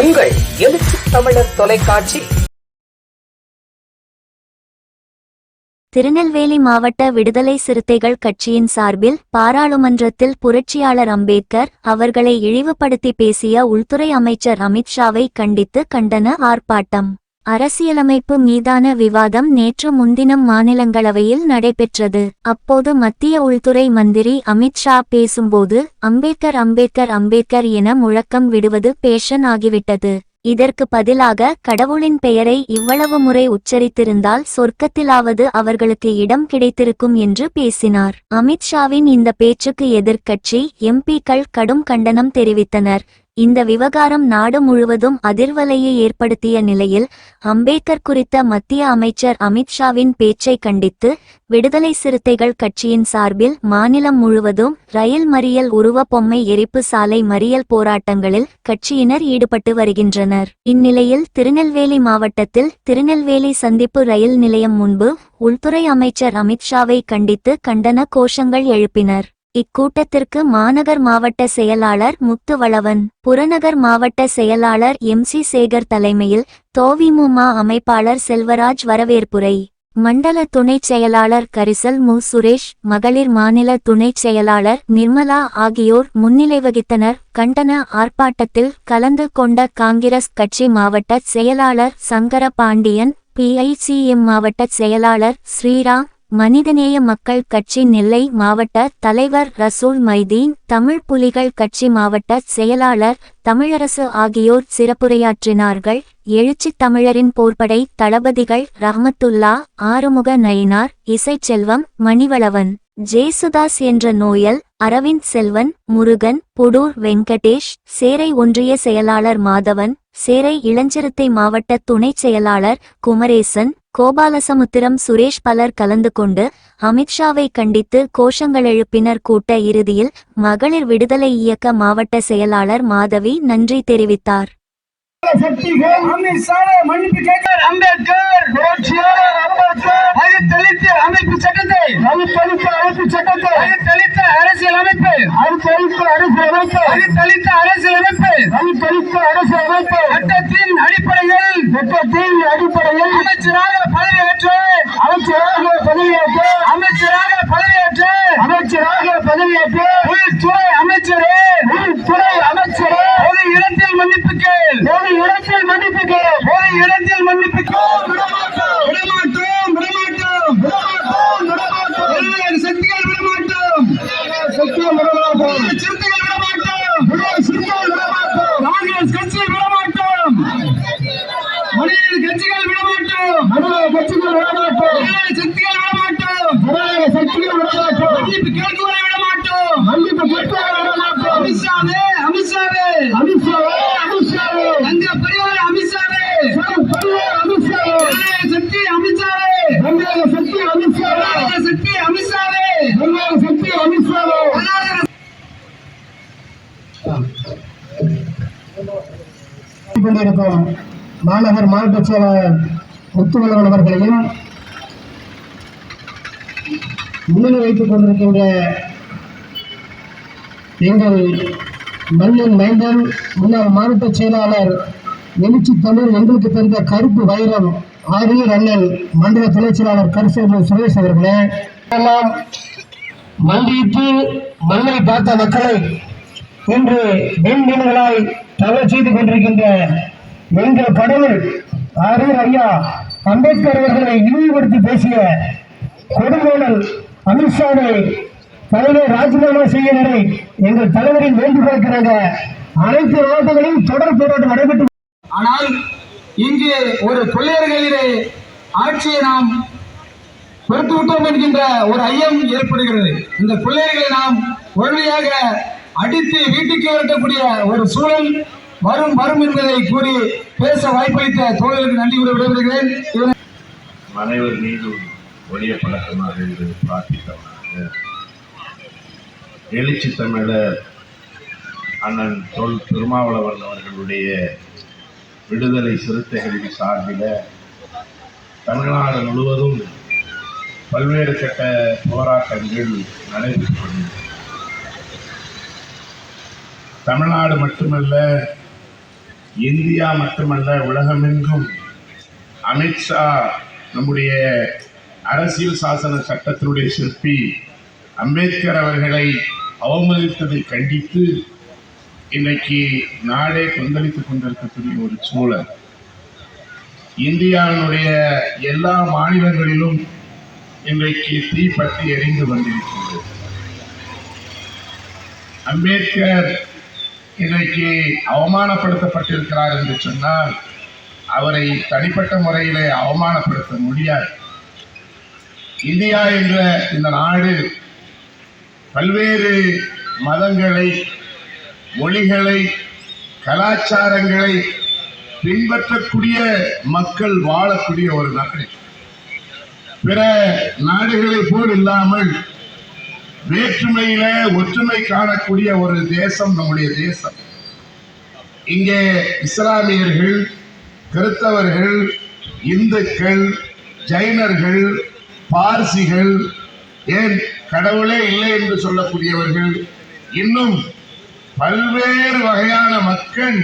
உங்கள் எழுச்சி தமிழர் தொலைக்காட்சி. திருநெல்வேலி மாவட்ட விடுதலை சிறுத்தைகள் கட்சியின் சார்பில் பாராளுமன்றத்தில் புரட்சியாளர் அம்பேத்கர் அவர்களை இழிவுபடுத்தி பேசிய உள்துறை அமைச்சர் அமித்ஷாவை கண்டித்து கண்டன ஆர்ப்பாட்டம். அரசியலமைப்பு மீதான விவாதம் நேற்று முன்தினம் மாநிலங்களவையில் நடைபெற்றது. அப்போது மத்திய உள்துறை மந்திரி அமித்ஷா பேசும்போது அம்பேத்கர் அம்பேத்கர் அம்பேத்கர் என முழக்கம் விடுவது பேஷன் ஆகிவிட்டது. இதற்கு பதிலாக கடவுளின் பெயரை இவ்வளவு முறை உச்சரித்திருந்தால் சொர்க்கத்திலாவது அவர்களுக்கு இடம் கிடைத்திருக்கும் என்று பேசினார். அமித்ஷாவின் இந்த பேச்சுக்கு எதிர்க்கட்சி எம்பிக்கள் கடும் கண்டனம் தெரிவித்தனர். இந்த விவகாரம் நாடு முழுவதும் அதிர்வலையை ஏற்படுத்திய நிலையில் அம்பேத்கர் குறித்த மத்திய அமைச்சர் அமித்ஷாவின் பேச்சை கண்டித்து விடுதலை சிறுத்தைகள் கட்சியின் சார்பில் மாநிலம் முழுவதும் ரயில் மறியல் உருவ பொம்மை எரிப்பு சாலை மறியல் போராட்டங்களில் கட்சியினர் ஈடுபட்டு வருகின்றனர். இந்நிலையில் திருநெல்வேலி மாவட்டத்தில் திருநெல்வேலி சந்திப்பு ரயில் நிலையம் முன்பு உள்துறை அமைச்சர் அமித்ஷாவை கண்டித்து கண்டன கோஷங்கள் எழுப்பினர். இக்கூட்டத்திற்கு மாநகர் மாவட்ட செயலாளர் முத்துவளவன் புறநகர் மாவட்ட செயலாளர் எம். சி. சேகர் தலைமையில் தோவிமுமா அமைப்பாளர் செல்வராஜ் வரவேற்புரை. மண்டல துணைச் செயலாளர் கரிசல் மு. சுரேஷ் மகளிர் மாநில துணைச் செயலாளர் நிர்மலா ஆகியோர் முன்னிலை வகித்தனர் கண்டன ஆர்ப்பாட்டத்தில் கலந்து கொண்ட காங்கிரஸ் கட்சி மாவட்ட செயலாளர் சங்கர பாண்டியன் பிஐசிஎம் மாவட்ட செயலாளர் ஸ்ரீராம் மனிதநேய மக்கள் கட்சி நெல்லை மாவட்ட தலைவர் ரசூல் மைதீன் தமிழ் புலிகள் கட்சி மாவட்ட செயலாளர் தமிழரசு ஆகியோர் சிறப்புரையாற்றினார்கள். எழுச்சி தமிழரின் போர்ப்படை தளபதிகள் ரஹமத்துல்லா ஆறுமுக நயினார் இசைச்செல்வம் மணிவளவன் ஜேசுதாஸ் என்ற நோயல் அரவிந்த் செல்வன் முருகன் புடூர் வெங்கடேஷ் சேரை ஒன்றிய செயலாளர் மாதவன் சேரை இளஞ்சிறுத்தை மாவட்ட துணைச் செயலாளர் குமரேசன் கோபாலசமுத்திரம் சுரேஷ் பலர் கலந்து கொண்டு அமித்ஷாவை கண்டித்து கோஷங்கள் எழுப்பினர் கூட்ட இறுதியில் மகளிர் விடுதலை இயக்க மாவட்ட செயலாளர் மாதவி நன்றி தெரிவித்தார் அரசியல் அமைப்பு அரசியல் அமைப்பு அரசியல் அமைப்பு அமித்ஷாவே அமித்ஷாவே. அமித்ஷாவே அமித்ஷாவே. தங்க பரிவார அமித்ஷாவே. பரிவார அமித்ஷாவே. சக்தி அமித்ஷாவே. விடுதலை சக்தி அமித்ஷாவே. சக்தி அமித்ஷாவே. விடுதலை சக்தி அமித்ஷாவே. கொண்டிருக்கும் மாநகர் மாவட்ட செயலாளர் முத்துவல்லவன் அவர்களையும் முன்னிலை வைத்துக் கொண்டிருக்கின்ற எங்கள் மண்ணின் மைந்தன் முன்னாள் மாவட்ட செயலாளர் எழுச்சி தமிழ் எங்களுக்கு தெரிந்த கருப்பு வைரம் ஆரியர் அண்ணன் மண்டல துணைச் செயலாளர் கருசேபு சுரேஷ் அவர்களே. எல்லாம் மண்டியிட்டு மண்ணை பார்த்த மக்களை இன்று வெண்மீன்களாய் தவறு செய்து கொண்டிருக்கின்ற எங்கள் கடவுள் ஆரியர் ஐயா அம்பேத்கர் அவர்களை இழிவுபடுத்தி பேசிய கொடுங்கோலல் அமித்ஷாவை தலைமை ராஜினாமா செய்ய எங்கள் தலைவரின் வேண்டுகோளுக்கிறாங்க அனைத்து மாவட்டங்களிலும் தொடர் போராட்டம் நடைபெற்று ஆனால் இங்கு ஒரு கொள்ளையர்களிலே ஆட்சியை நாம் பொறுத்து விட்டோம் என்கின்ற ஒரு ஐயம் ஏற்படுகிறது. இந்த கொள்ளையர்களை நாம் உடனடியாக அடித்து வீட்டுக்கு விரட்டக்கூடிய ஒரு சூழல் வரும் வரும் என்பதை கூறி பேச வாய்ப்பளித்த தோழர்களுக்கு நன்றி கூறி விடைபெறுகிறேன். அனைவர் மீதும் ஒளிய பழக்கமாக இருந்து பிரார்த்தித்தவனாக. எழுச்சி தமிழர் அண்ணன் தொல் திருமாவளவன் அவர்களுடைய விடுதலை சிறுத்தைகளின் சார்பில் தமிழ்நாடு முழுவதும் பல்வேறு கட்ட போராட்டங்கள் நடைபெற்று கொண்டது தமிழ்நாடு மட்டுமல்ல இந்தியா மட்டுமல்ல உலகமெங்கும் அமித்ஷா நம்முடைய அரசியல் சாசன சட்டத்தினுடைய சிற்பி அம்பேத்கர் அவர்களை அவமதித்ததை கண்டித்து இன்றைக்கு நாடே கொந்தளித்துக் கொண்டிருக்கக்கூடிய ஒரு சூழல். இந்தியாவினுடைய எல்லா மாநிலங்களிலும் இன்றைக்கு தீ பற்றி எரிந்து வந்திருக்கிறது. அம்பேத்கர் இன்றைக்கு அவமானப்படுத்தப்பட்டிருக்கிறார் என்று சொன்னால் அவரை தனிப்பட்ட முறையிலே அவமானப்படுத்த முடியாது. இந்தியா என்ற இந்த நாடு பல்வேறு மதங்களை மொழிகளை கலாச்சாரங்களை பின்பற்றக்கூடிய மக்கள் வாழக்கூடிய ஒரு நாடு பிற நாடுகளை போல் இல்லாமல் வேற்றுமையில ஒற்றுமை காணக்கூடிய ஒரு தேசம் நம்முடைய தேசம். இங்கே இஸ்லாமியர்கள் கிறிஸ்தவர்கள் இந்துக்கள் ஜைனர்கள் பார்சிகள் ஏன் கடவுளே இல்லை என்று சொல்லக்கூடியவர்கள் இன்னும் பல்வேறு வகையான மக்கள்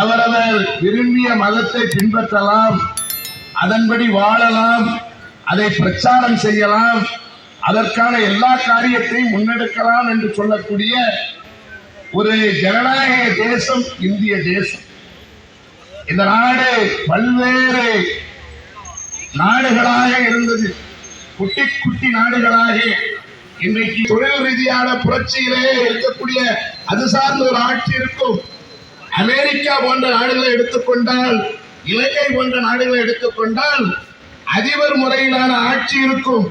அவரவர் விரும்பிய மதத்தை பின்பற்றலாம் அதன்படி வாழலாம் அதை பிரச்சாரம் செய்யலாம் அதற்கான எல்லா காரியத்தையும் முன்னெடுக்கலாம் என்று சொல்லக்கூடிய ஒரு ஜனநாயக தேசம் இந்திய தேசம். இந்த நாடு பல்வேறு நாடுகளாக இருந்தது. குட்டி குட்டி நாடுகளாக இன்றைக்கு தொழில் ரீதியான புரட்சியிலே இருக்கக்கூடிய அது சார்ந்த ஒரு ஆட்சி இருக்கும். அமெரிக்கா போன்ற நாடுகளை எடுத்துக்கொண்டால் இலங்கை போன்ற நாடுகளை எடுத்துக்கொண்டால் அதிபர் முறையிலான ஆட்சி இருக்கும்.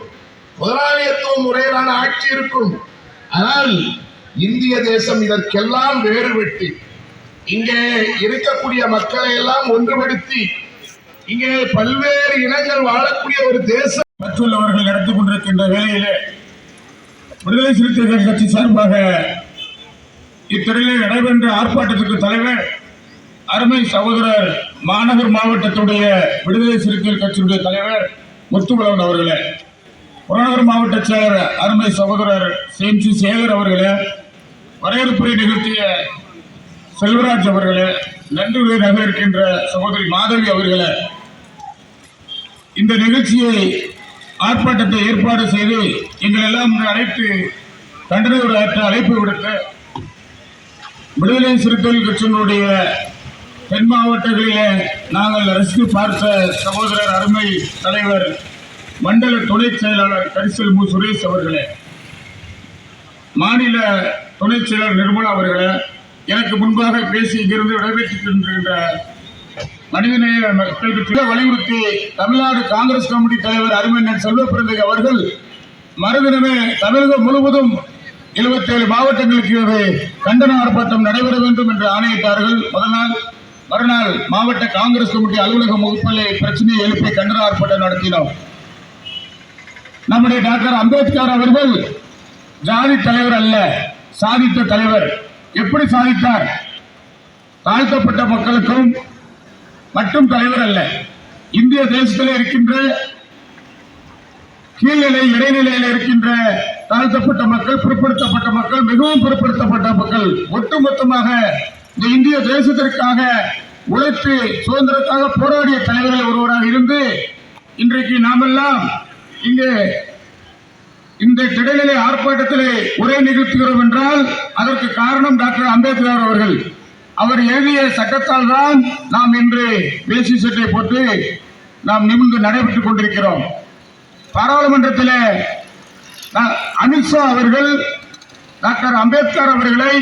முதலாளியத்துவ முறையிலான ஆட்சி இருக்கும். ஆனால் இந்திய தேசம் இதற்கெல்லாம் வேறுபட்டு இங்கே இருக்கக்கூடிய மக்களை எல்லாம் ஒன்றுபடுத்தி இங்கே பல்வேறு இனங்கள் வாழக்கூடிய ஒரு தேசம் மற்றுள்ளவர்கள் நடந்து கொண்டிருக்கின்ற வேளையிலே விடுதலை சிறுத்தைகள் கட்சி சார்பாக இத்துறையில் நடைபெற்ற ஆர்ப்பாட்டத்திற்கு தலைவர் அருமை சகோதரர் மாநகர் மாவட்டத்துடைய விடுதலை சிறுத்தைகள் கட்சியுடைய தலைவர் முத்துக்குளவன் அவர்களே புறநகர் மாவட்ட செயலர் அருமை சகோதரர் சேம்சி சேகர் அவர்களே வரையறுப்புரை நிகழ்த்திய செல்வராஜ் அவர்களே நன்றி நகர் இருக்கின்ற சகோதரி மாதவி அவர்களே இந்த நிகழ்ச்சியை ஆர்ப்பாட்டத்தை ஏற்பாடு செய்து எங்கள் எல்லாம் அழைத்து கண்டன உரையாற்ற அழைப்பு விடுத்த விடுதலை சிறுத்தைகள் கட்சியினுடைய தென் மாவட்டங்களிலே நாங்கள் ரசித்து பார்த்த சகோதரர் அருமை தலைவர் மண்டல துணை செயலாளர் கரிசல் மு. சுரேஷ் அவர்களே மாநில துணை செயலர் நிர்மலா அவர்களே எனக்கு முன்பாக பேசி இங்கிருந்து விடைபெற்றுக் கொண்டிருக்கின்ற மனிதநேய மக்கள் கட்சியை வலியுறுத்தி தமிழ்நாடு காங்கிரஸ் கமிட்டி தலைவர் அருமையன் செல்வ பிறந்தகை அவர்கள் மறுதினமே தமிழகம் முழுவதும் 77 மாவட்டங்களுக்கு கண்டன ஆர்ப்பாட்டம் நடைபெற வேண்டும் என்று ஆணையிட்டார்கள். முதல் நாள் மறுநாள் மாவட்ட காங்கிரஸ் கமிட்டி அலுவலக முகப்பிலே பிரச்சனையை எழுப்பி கண்டன ஆர்ப்பாட்டம் நடத்தினோம். நம்முடைய டாக்டர் அம்பேத்கர் அவர்கள் ஜாதி தலைவர் அல்ல சாதித்த தலைவர். எப்படி சாதித்தார்? தாழ்த்தப்பட்ட மக்களுக்கும் மட்டும் தலைவர் அல்ல இந்திய தேசத்தில் இருக்கின்ற கீழ்நிலை இடைநிலையில் இருக்கின்ற தாழ்த்தப்பட்ட மக்கள் பிற்படுத்தப்பட்ட மக்கள் மிகவும் பிற்படுத்தப்பட்ட மக்கள் ஒட்டுமொத்தமாக இந்த இந்திய தேசத்திற்காக உழைத்து சுதந்திரத்தாக போராடிய தலைவர்கள் ஒருவராக இருந்து இன்றைக்கு நாமெல்லாம் இங்கே இந்த இடைநிலை ஆர்ப்பாட்டத்திலே உரை நிகழ்த்துகிறோம் என்றால் அதற்கு காரணம் டாக்டர் அம்பேத்கர் அவர்கள். அவர் எழுதிய சட்டத்தால் தான் நாம் இன்று வேசி சட்டை போட்டு நாம் நிமிர்ந்து நடைபெற்றுக் கொண்டிருக்கிறோம். பாராளுமன்றத்தில் அமித்ஷா அவர்கள் டாக்டர் அம்பேத்கர் அவர்களை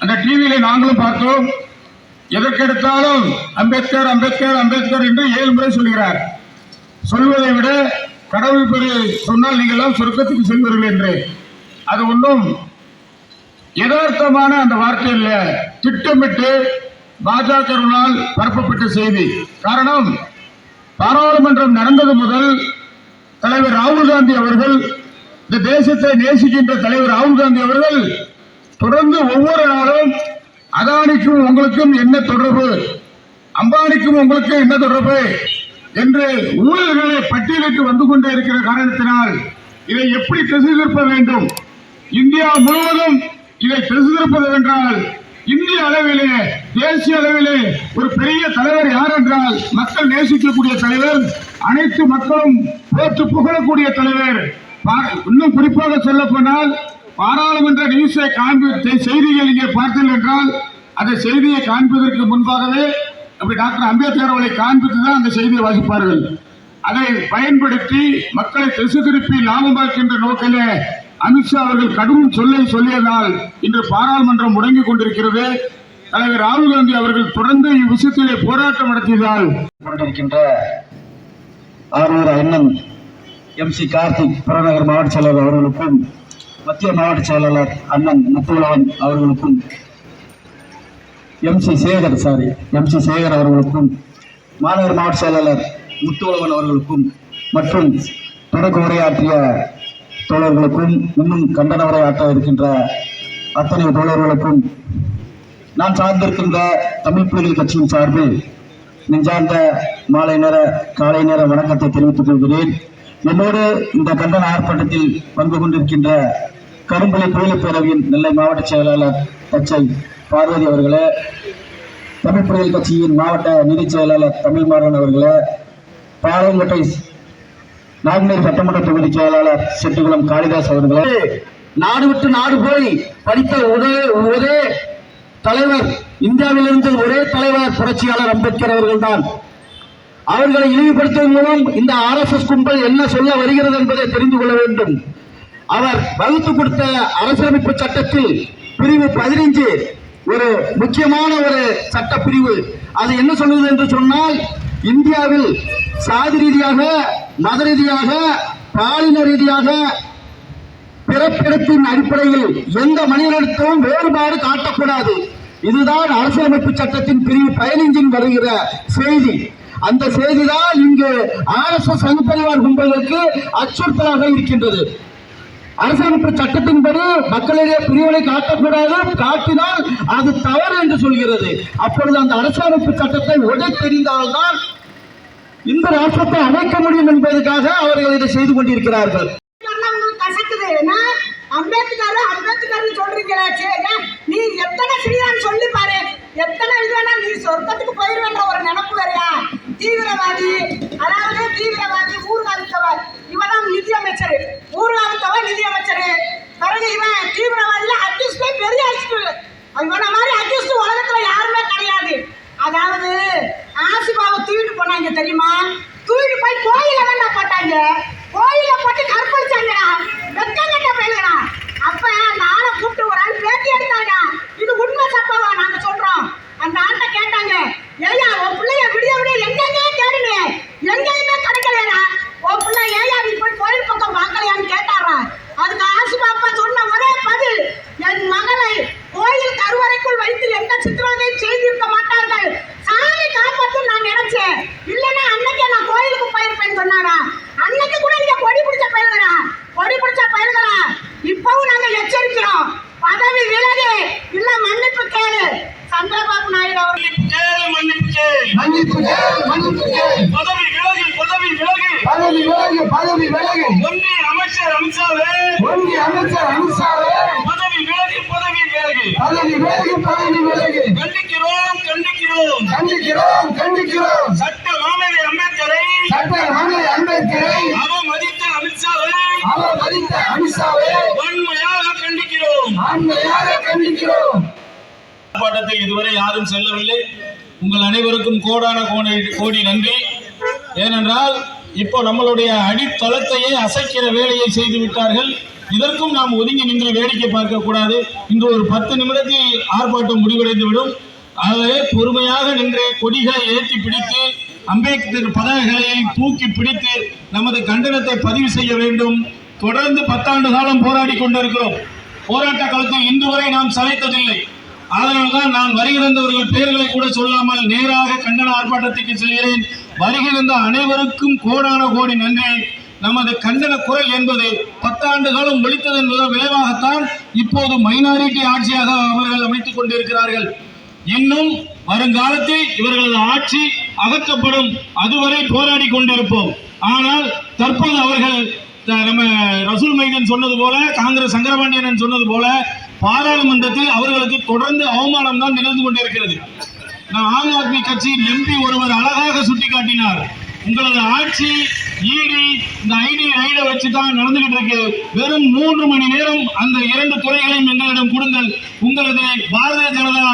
அந்த டிவியில நாங்களும் பார்த்தோம். எதற்கெடுத்தாலும் அம்பேத்கர் அம்பேத்கர் அம்பேத்கர் என்று ஏழு முறை சொல்கிறார். சொல்வதை விட கடவுள் பெரு சொன்னால் நீங்கள் எல்லாம் சொர்க்கத்துக்கு செல்வீர்கள் என்று. அது ஒன்றும் யதார்த்தமான அந்த வார்த்தை இல்ல திட்டமிட்டு பாஜகவினால் பரப்பப்பட்ட செய்தி. காரணம் பாராளுமன்றம் நடந்தது முதல் தலைவர் ராகுல் காந்தி அவர்கள் இந்த தேசத்தை நேசிக்கின்ற தலைவர் ராகுல் காந்தி அவர்கள் தொடர்ந்து ஒவ்வொரு நாளும் அதானிக்கும் உங்களுக்கும் என்ன தொடர்பு? அம்பானிக்கும் உங்களுக்கும் என்ன தொடர்பு? என்று ஊழல்களை பட்டியலிட்டு வந்து கொண்டே இருக்கிற காரணத்தினால் இதை எப்படி திசை திருப்ப வேண்டும்? இந்தியா முழுவதும் இதை திசை திருப்பது என்றால் இந்திய அளவிலே தேசிய அளவிலே ஒரு பெரிய தலைவர் யார் என்றால் மக்கள் நேசிக்கக்கூடிய தலைவர் அனைத்து மக்களும் போற்று புகழக்கூடிய தலைவர். பா- இன்னும் குறிப்பாக சொல்ல போனால் பாராளுமன்ற நியூஸை காண்பி செய்திகள் இங்கே பார்த்தீர்கள் என்றால் அந்த செய்தியை காண்பதற்கு முன்பாகவே அப்படி டாக்டர் அம்பேத்கர் அவர்களை காண்பித்து தான் அந்த செய்தியை வாசிப்பார்கள். அதை பயன்படுத்தி மக்களை திசு திருப்பி லாபம் பார்க்கின்ற நோக்கிலே அமித்ஷா அவர்கள் கடும் சொல்லை சொல்லியதால் இன்று பாராளுமன்றம் முடங்கிக் கொண்டிருக்கிறது. தலைவர் ராகுல் காந்தி அவர்கள் தொடர்ந்து இவ்விஷயத்திலே போராட்டம் நடத்தியதால் கொண்டிருக்கின்ற ஆரூர் அண்ணன் எம் சி கார்த்திக் புறநகர் மாவட்ட செயலாளர் அவர்களுக்கும் மத்திய மாவட்ட செயலாளர் அண்ணன் முத்துலவன் அவர்களுக்கும் M C Sekar sorry M C Sekar அவர்களுக்கும் மாநகர் மாவட்ட செயலாளர் முத்துலவன் அவர்களுக்கும் மற்றும் தொடக்க உரையாற்றிய தோழர்களுக்கும் இன்னும் கண்டன உரையாற்ற இருக்கின்ற அத்தனை தோழர்களுக்கும் நான் சார்ந்திருக்கின்ற தமிழ் புலிகள் கட்சியின் சார்பில் நெஞ்சார்ந்த மாலை நேர காலை நேர வணக்கத்தை தெரிவித்துக் கொள்கிறேன். என்னோடு இந்த கண்டன ஆர்ப்பாட்டத்தில் பங்கு கொண்டிருக்கின்ற கரும்புலி புலிகள் பேரவையின் நெல்லை மாவட்ட செயலாளர் தச்சை பார்வதி அவர்களே தமிழ் புலிகள் கட்சியின் மாவட்ட நிதி செயலாளர் தமிழ்மாறன் அவர்களே பாளையங்கோட்டை நாங்குநேரி சட்டமன்ற தொகுதி செயலாளர் செட்டிகுளம் காளிதாஸ் அவர்களே நாடு விட்டு நாடு போய் படித்த ஒரே ஒரே தலைவர் இந்தியாவிலிருந்து ஒரே தலைவர் புரட்சியாளர் அம்பேத்கர் அவர்கள்தான். அவர்களை இழிவுபடுத்துவதன் மூலம் இந்த ஆர்எஸ்எஸ் கும்பல் என்ன சொல்ல வருகிறது என்பதை தெரிந்து கொள்ள வேண்டும். அவர் வகுத்து கொடுத்த அரசியலமைப்பு சட்டத்தில் பிரிவு பதினைஞ்சு ஒரு முக்கியமான ஒரு சட்ட பிரிவு அது என்ன சொல்லுது என்று சொன்னால் இந்தியாவில் சாதி ரீதியாக மத ரீதியாக பாலின ரீதியாக பிறப்பிடத்தின் அடிப்படையில் எந்த மனிதனிடத்திலும் வேறுபாடு காட்டக்கூடாது. இதுதான் அரசியலமைப்பு சட்டத்தின் பிரிவு பதினைஞ்சின் வருகிற செய்தி. அந்த செய்திதான் இங்கு ஆர்எஸ்எஸ் சங்கப்பரிவார் கும்பலுக்கு அச்சுறுத்தலாக இருக்கின்றது. அரசியலமைப்பு சட்டத்தின்படி மக்களிடையே பிரிவினை காட்டக்கூடாது காட்டினால் அது தவறு என்று சொல்கிறது. அப்பொழுது அந்த அரசியலமைப்பு சட்டத்தை உடை தெரிந்தால்தான் இந்த ராஷ்டிரத்தை அமைக்க முடியும் என்பதற்காக அவர்கள் இதை செய்து கொண்டிருக்கிறார்கள். அம்பேத்கர் அம்பேத்கர் சொல்றீங்களே நீ எத்தனை ஸ்ரீராம் சொல்லி பாரு. எத்தனை இது வேணா நீ சொர்க்கத்துக்கு போயிருவேன்ற ஒரு நினப்பு வேறையா? தீவிரவாதி. அதாவது தீவிரவாதி ஊர்வாதித்தவர் இவன் நிதி அமைச்சர். ஊர்காலித்தவர் நிதி அமைச்சர். பிறகு இவன் தீவிரவாதியில அக்யூஸ்டே பெரிய அக்யூஸ்ட் இவன மாதிரி அக்யூஸ்ட் உலகத்துல யாருமே கிடையாது. அதாவது ஆசிபாவை தூக்கிட்டு போனாங்க தெரியுமா? தூக்கிட்டு போய் கோயில வேண்டாம் போட்டாங்க. கோயில போட்டு கற்பழிச்சாங்கடா. வெக்கம் கட்ட போயிடா அப்ப அந்த ஆளை கூப்பிட்டு ஒரு ஆள் பேட்டி எடுத்தாங்க இது உண்மை சம்பவா நாங்க சொல்றோம் அந்த ஆள்கிட்ட கேட்டாங்க ஏயா உன் பிள்ளைய விடிய விடிய எங்கெங்கே தேடுனே எங்கேயுமே கிடைக்கலையா உன் பிள்ளை ஏயா நீ போய் கோயில் பக்கம் பார்க்கலையான்னு கேட்டாரா அதுக்கு ஆசிபா அப்பா சொன்ன ஒரே பதில் என் மகளை கோயில் கருவறைக்குள் வைத்து எந்த சித்திரவதையும் செய்திருக்க மாட்டார்கள் சாமி காப்பாத்தும் நான் நினைச்சேன் இல்லைன்னா அன்னைக்கே நான் கோயிலுக்கு போயிருப்பேன்னு சொன்னாரா அன்னைக்கு கூட நீங்க கொடி பிடிச்ச பயில்களா கொடி பிடிச்ச பயில்களா இப்பவும் நாங்க எச்சரிக்கிறோம் பதவி விலகு இல்ல மன்னிப்பு கேளு சந்திரபாபு நாயுடு அவர்கள் மன்னிப்பு கேள் மன்னிப்பு கேள் மன்னிப்பு கேள் பதவி விலகு பதவி விலகு பதவி விலகு பதவி விலகு ஒன்றிய அமைச்சர் அமித்ஷாவே ஒன்றிய அமைச்சர் அமித்ஷாவே பதவி விலகு பதவி விலகு. பதவி விலகு பதவி விலகு. கண்டிக்கிறோம் கண்டிக்கிறோம். கண்டிக்கிறோம் கண்டிக்கிறோம். சட்ட மாமேதை அம்பேத்கரை சட்ட மனை அம்பேத்கரை அவமதித்த அமித்ஷாவை அவர் மதித்த அமித்ஷாவை வன்மையாக கண்டிக்கிறோம். ஆண்மையாக கண்டிக்கிறோம். ஆர்ப்பாட்டத்தில் இதுவரை யாரும் செல்லவில்லை. உங்கள் அனைவருக்கும் கோடான கோடி கோடி நன்றி. ஏனென்றால் இப்போ நம்மளுடைய அடித்தளத்தையே அசைக்கிற வேலையை செய்து விட்டார்கள். இதற்கும் நாம் ஒதுங்கி நின்று வேடிக்கை பார்க்க கூடாது. இன்று ஒரு பத்து நிமிடத்தில் ஆர்ப்பாட்டம் முடிவடைந்து விடும் ஆகவே பொறுமையாக நின்று கொடிகளை ஏற்றி பிடித்து அம்பேத்கர் பதாகைகளை தூக்கி பிடித்து நமது கண்டனத்தை பதிவு செய்ய வேண்டும். தொடர்ந்து பத்தாண்டு காலம் போராடி கொண்டிருக்கிறோம். போராட்ட காலத்தில் இன்று வரை நாம் சளைத்ததில்லை. அதனால்தான் நான் வருகிறந்தவர்கள் பெயர்களை கூட சொல்லாமல் நேராக கண்டன ஆர்ப்பாட்டத்துக்கு செல்கிறேன். வருகிறந்த அனைவருக்கும் கோடான கோடி நன்றி நமது கண்டன குரல் என்பது பத்தாண்டு காலம் ஒழித்ததன் முதல் விளைவாகத்தான் இப்போது மைனாரிட்டி ஆட்சியாக அவர்கள் அமைத்துக் கொண்டிருக்கிறார்கள். இன்னும் வருங்காலத்தில் இவர்களது ஆட்சி அகற்றப்படும். அதுவரை போராடி கொண்டிருப்போம். ஆனால் தற்போது அவர்கள் த- நம்ம ரசூல் மைதன் சொன்னது போல காங்கிரஸ் சங்கரபாண்டியன் சொன்னது போல பாராளுமன்றத்தில் அவர்களுக்கு தொடர்ந்து அவமானம் தான் நிகழ்ந்து கொண்டிருக்கிறது. நான் ஆம் ஆத்மி கட்சியின் எம்பி ஒருவர் அழகாக சுட்டிக்காட்டினார். உங்களது ஆட்சி ஈடி இந்த ஐடி ரைடை வச்சு தான் நடந்துகிட்டு இருக்கு வெறும் மூன்று மணி நேரம் அந்த இரண்டு துறைகளையும் எங்களிடம் கொடுங்கள். உங்களது பாரதிய ஜனதா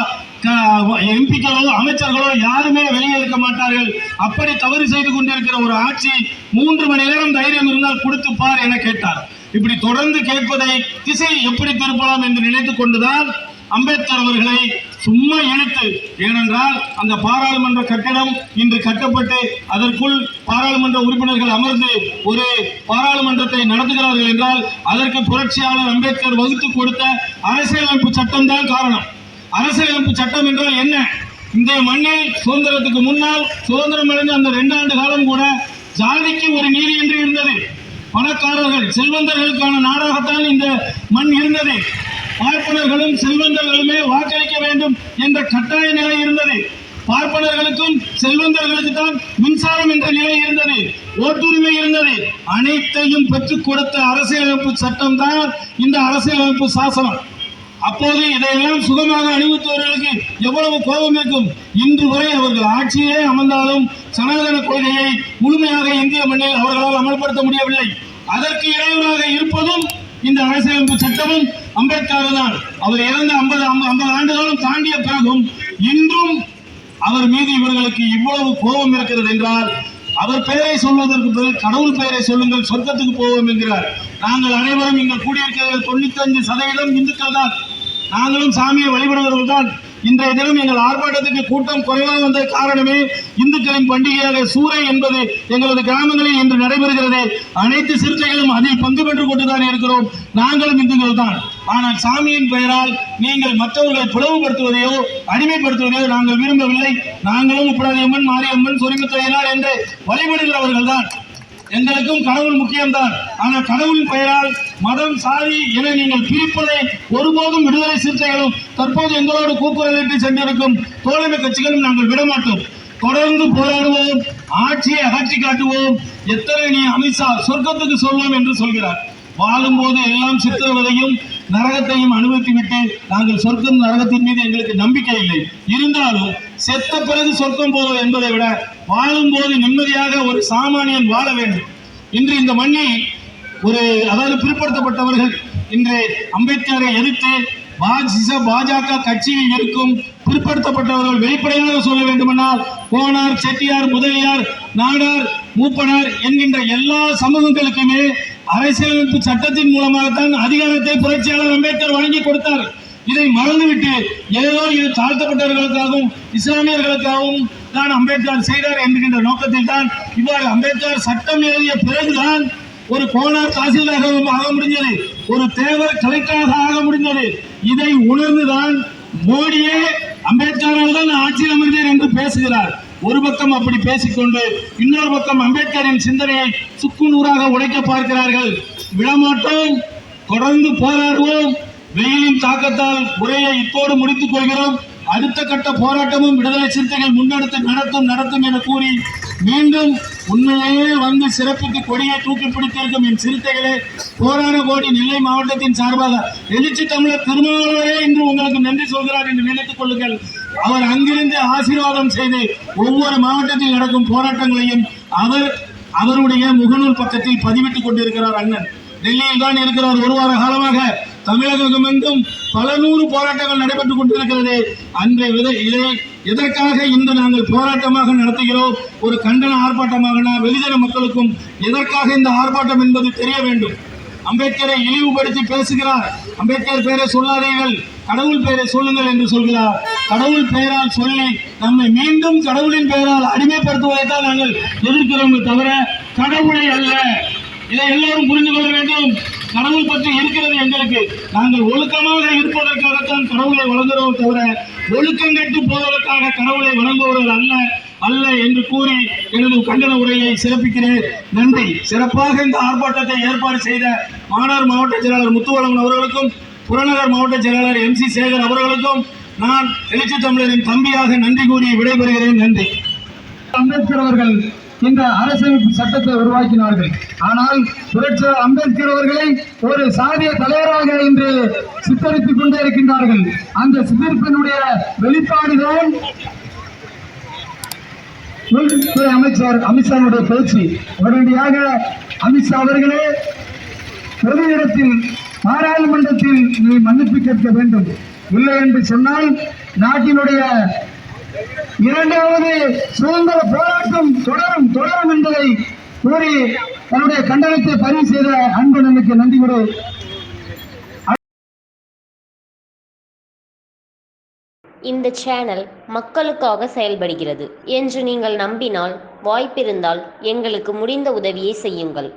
எம்பிக்களோ அமைச்சர்களோ யாருமே வெளியே இருக்க மாட்டார்கள். அப்படி தவறு செய்து கொண்டிருக்கிற ஒரு ஆட்சி மூன்று மணி நேரம் தைரியம் இருந்தால் கொடுத்து பார் என கேட்டார். இப்படி தொடர்ந்து கேட்பதை திசை எப்படி திருப்பலாம் என்று நினைத்துக் கொண்டுதான் அம்பேத்கர் அவர்களை சும்மா இழுத்து ஏனென்றால் அந்த பாராளுமன்ற கட்டிடம் இன்று கட்டப்பட்டு அதற்குள் பாராளுமன்ற உறுப்பினர்கள் அமர்ந்து ஒரு பாராளுமன்றத்தை நடத்துகிறார்கள் என்றால் அதற்கு புரட்சியாளர் அம்பேத்கர் வகுத்து கொடுத்த அரசியலமைப்பு சட்டம் தான் காரணம். அரசியலமைப்பு சட்டம் என்றால் என்ன? இந்த மண்ணில் சுதந்திரத்துக்கு முன்னால் சுதந்திரம் அடைந்த அந்த ரெண்டு ஆண்டு காலம் கூட ஜாதிக்கு ஒரு நீதி என்று இருந்தது. பணக்காரர்கள் செல்வந்தர்களுக்கான நாடாகத்தான் இந்த மண் இருந்தது. பார்ப்பனர்களும் செல்வந்தர்களுமே வாக்களிக்க வேண்டும் என்ற கட்டாய நிலை இருந்தது. பார்ப்பனர்களுக்கும் செல்வந்தர்களுக்கு தான் மின்சாரம் என்ற நிலை இருந்தது. ஓட்டுரிமை இருந்தது. அனைத்தையும் பெற்றுக் கொடுத்த அரசியலமைப்பு சட்டம் தான் இந்த அரசியலமைப்பு சாசனம். அப்போது இதையெல்லாம் சுகமாக அணிவித்தவர்களுக்கு எவ்வளவு கோபம் இருக்கும்? இன்று வரை அவர்கள் ஆட்சியே அமர்ந்தாலும் சனாதன கொள்கையை முழுமையாக இந்திய மண்ணில் அவர்களால் அமல்படுத்த முடியவில்லை. அதற்கு இடையூறாக இருப்பதும் இந்த அரசியலமைப்பு சட்டமும் அம்பேத்கர் தான் அவர் இறந்த ஐம்பது ஐம்பது ஆண்டுகளும் தாண்டிய பிறகும் இன்றும் அவர் மீது இவர்களுக்கு இவ்வளவு கோபம் இருக்கிறது என்றால் அவர் பெயரை சொல்வதற்கு பிறகு கடவுள் பெயரை சொல்லுங்கள் சொர்க்கத்துக்கு போவோம் என்கிறார். நாங்கள் அனைவரும் இங்கு கூடியிருக்கிறது தொண்ணூத்தஞ்சு சதவீதம் இந்துக்கள் தான் நாங்களும் சாமியை வழிபடுபவர்கள் தான் இன்றைய தினம் எங்கள் ஆர்ப்பாட்டத்துக்கு கூட்டம் குறைவாக வந்த காரணமே இந்துக்களின் பண்டிகையாக சூறை என்பது எங்களது கிராமங்களில் இன்று நடைபெறுகிறது. அனைத்து சிறுத்தைகளும் அதில் பங்கு பெற்றுக் கொண்டுதான் இருக்கிறோம். நாங்களும் இந்துக்கள் தான். ஆனால் சாமியின் பெயரால் நீங்கள் மற்றவர்களை பிளவுபடுத்துவதையோ அடிமைப்படுத்துவதையோ நாங்கள் விரும்பவில்லை. நாங்களும் உப்படாதியம்மன் மாரியம்மன் சொரிமுத்தையனார் என்று வழிபடுகிறவர்கள் தான். எங்களுக்கும் கடவுள் முக்கியம்தான். ஆனால் கடவுளின் பெயரால் மதம் சாதி என நீங்கள் பிரிப்பதை ஒருபோதும் விடுதலை சிறுத்தைகளும் தற்போது எங்களோடு கூக்குரலிட்டு சென்றிருக்கும் தோழமை கட்சிகளும் நாங்கள் விடமாட்டோம். தொடர்ந்து போராடுவோம் ஆட்சியை அகற்றி காட்டுவோம். எத்தனை நீ அமித்ஷா சொர்க்கத்துக்கு சொல்வோம் என்று சொல்கிறார். வாழும்போது எல்லாம் சித்திரவதையும் நரகத்தையும் அனுபவித்துவிட்டு நாங்கள் சொர்க்கம் நரகத்தின் மீது எங்களுக்கு நம்பிக்கை இல்லை. இருந்தாலும் செத்த பிறகு சொர்க்கம் போதும் என்பதை விட வாழும் போது நிம்மதியாக ஒரு சாமானியன் வாழ வேண்டும். இன்று இந்த மண்ணை ஒரு அதாவது பிற்படுத்தப்பட்டவர்கள் இன்று அம்பேத்கரை எதிர்த்து பாஜக பாஜக கட்சியில் இருக்கும் பிற்படுத்தப்பட்டவர்கள் வெளிப்படையாக சொல்ல வேண்டுமென்றால் கோனார் செட்டியார் முதலியார் நாடார் மூப்பனார் என்கின்ற எல்லா சமூகங்களுக்குமே அரசியலமைப்பு சட்டத்தின் மூலமாகத்தான் அதிகாரத்தை புரட்சியாளர் அம்பேத்கர் வழங்கி கொடுத்தார். இதை மறந்துவிட்டு ஏதோ இது தாழ்த்தப்பட்டவர்களுக்காகவும் இஸ்லாமியர்களுக்காகவும் தான் அம்பேத்கர் செய்தார் என்கின்ற நோக்கத்தில் தான் இவ்வாறு அம்பேத்கர் சட்டம் எழுதிய பிறகுதான் ஒரு கோனார் தாசில்தாக ஆக முடிஞ்சது ஒரு தேவர் கலெக்டராக ஆக முடிந்தது. இதை உணர்ந்துதான் மோடியே அம்பேத்கரால் தான் ஆட்சியில் அமர்ந்தேன் என்று பேசுகிறார். ஒரு பக்கம் அப்படி பேசிக்கொண்டு இன்னொரு பக்கம் அம்பேத்கரின் சிந்தனையை சுக்கு நூறாக உடைக்க பார்க்கிறார்கள். விடமாட்டோம் தொடர்ந்து போராடுவோம் வெயிலின் தாக்கத்தால் உரையை இத்தோடு முடித்துக் கொள்கிறோம். அடுத்த கட்ட போராட்டமும் விடுதலை சிறுத்தைகள் முன்னெடுத்து நடத்தும் நடத்தும் என கூறி மீண்டும் உண்மையே வந்து சிறப்பித்து கொடியை தூக்கி பிடித்திருக்கும் என் சிறுத்தைகளே போராட கோடி நெல்லை மாவட்டத்தின் சார்பாக எழுச்சி தமிழர் திருமாவளவரே இன்று உங்களுக்கு நன்றி சொல்கிறார் என்று நினைத்துக் கொள்ளுங்கள். அவர் அங்கிருந்து ஆசீர்வாதம் செய்து ஒவ்வொரு மாவட்டத்தில் நடக்கும் போராட்டங்களையும் அவர் அவருடைய முகநூல் பக்கத்தில் பதிவிட்டுக் கொண்டிருக்கிறார் அண்ணன். டெல்லியில் தான் இருக்கிறார் ஒரு வார காலமாக தமிழகம் எங்கும் பல நூறு போராட்டங்கள் நடைபெற்றுக் கொண்டிருக்கிறது. அன்றைய இதை எதற்காக இன்று நாங்கள் போராட்டமாக நடத்துகிறோம்? ஒரு கண்டன ஆர்ப்பாட்டமாக வெகுஜன மக்களுக்கும் எதற்காக இந்த ஆர்ப்பாட்டம் என்பது தெரிய வேண்டும்? அம்பேத்கரை இழிவுபடுத்தி பேசுகிறார். அம்பேத்கர் பெயரை சொல்லாதீர்கள். கடவுள் பெயரை சொல்லுங்கள் என்று சொல்கிறார். கடவுள் பெயரால் சொல்லி நம்மை மீண்டும் கடவுளின் பெயரால் அடிமைப்படுத்துவதை தான் நாங்கள் எதிர்க்கிறோம் தவிர கடவுளை அல்ல. இதை எல்லோரும் புரிந்து கொள்ள வேண்டும். கடவுள் பற்றி இருக்கிறது எங்களுக்கு. நாங்கள் ஒழுக்கமாக இருப்பதற்காகத்தான் கடவுளை வழங்குகிறோம் தவிர ஒழுக்கம் கட்டு போவதற்காக கடவுளை வழங்குவர்கள் அல்ல அல்ல என்று கூறி எனது கண்டன உரையை சிறப்பிக்கிறேன். நன்றி. சிறப்பாக இந்த ஆர்ப்பாட்டத்தை ஏற்பாடு செய்த மாணவர் மாவட்ட செயலாளர் முத்துவளவன் அவர்களுக்கும் புறநகர் மாவட்ட செயலாளர் எம் சி சேகர் அவர்களுக்கும் நான் எழுச்சி தமிழரின் தம்பியாக நன்றி கூறி விடைபெறுகிறேன். நன்றி. அம்பேத்கர் அவர்கள் இந்த அரசமைப்பு சட்டத்தை உருவாக்கினார்கள். ஆனால் புரட்சியாளர் அம்பேத்கர் அவர்களை ஒரு சாதிய தலைவராக இன்று சித்தரித்துக் கொண்டே இருக்கின்றார்கள் அந்த சித்தரிப்பினுடைய வெளிப்பாடுதான் உள்துறை அமைச்சர் அமித்ஷாவுடைய பேச்சு. உடனடியாக அமித்ஷா அவர்களே பொது இடத்தில் பாராளுமன்றத்தில் நீ மன்னிப்பு கேட்க வேண்டும். இல்லை என்று சொன்னால் நாட்டினுடைய இரண்டாவது சுதந்திர போராட்டம் தொடரும் தொடரும் என்பதை கூறி தன்னுடைய கண்டனத்தை பதிவு செய்த அன்பனனுக்கு நன்றி கொடு இந்த சேனல் மக்களுக்காக செயல்படுகிறது என்று நீங்கள் நம்பினால் வாய்ப்பிருந்தால் எங்களுக்கு முடிந்த உதவியை செய்யுங்கள்.